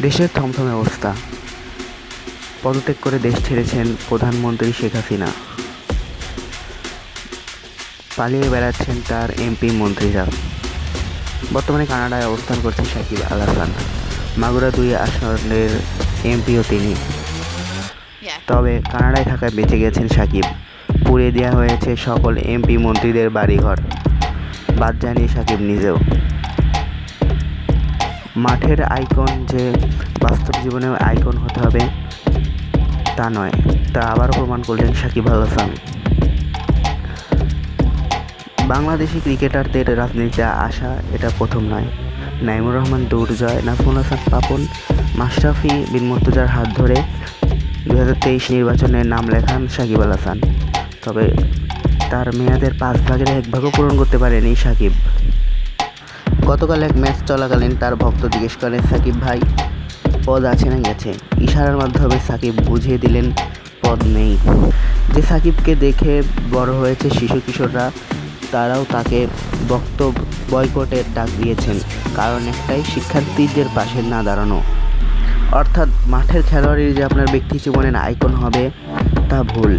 দেশের থমথমে অবস্থা। পদত্যাগ করে দেশ ছেড়েছেন প্রধানমন্ত্রী শেখ হাসিনা। পালিয়ে বেড়াচ্ছেন তার এমপি মন্ত্রীরা। বর্তমানে কানাডায় অবস্থান করছেন সাকিব আল হাসান। মাগুরা দুই আসনের এমপিও তিনি। তবে কানাডায় থাকায় বেঁচে গেছেন সাকিব। পুড়িয়ে দেওয়া হয়েছে সকল এমপি মন্ত্রীদের বাড়িঘর। বাদ জানিয়ে সাকিব নিজেও। মাঠের আইকন যে বাস্তব জীবনে আইকন হতে হবে, তা নয়। তা আবারও প্রমাণ করলেন সাকিব আল হাসান। বাংলাদেশি ক্রিকেটারদের রাজনীতিতে আসা এটা প্রথম নয়। নাইমুর রহমান দুর্জয়, নাজমুল হাসান পাপন, মাশরাফি বিন মুর্তজার হাত ধরে দু হাজার তেইশ নির্বাচনে নাম লেখান সাকিব আল হাসান। তবে তার মেয়াদের পাঁচ ভাগের এক ভাগও পূরণ করতে পারেনি সাকিব। গতকাল এক ম্যাচ চলাকালীন তার ভক্ত জিজ্ঞেস করেন সাকিব ভাই, পদ আছে না গেছে ইশারার মাধ্যমে সাকিব বুঝিয়ে দিলেন, পদ নেই। যে সাকিবকে দেখে বড় হয়েছে শিশু কিশোররা, তারাও তাকে বক্তব্য বয়কটের ডাক দিয়েছেন। কারণ একটাই, শিক্ষার্থীদের পাশে না দাঁড়ানো। অর্থাৎ মাঠের খেলোয়াড়ই যে আপনার ব্যক্তি জীবনের আইকন হবে, তা ভুল।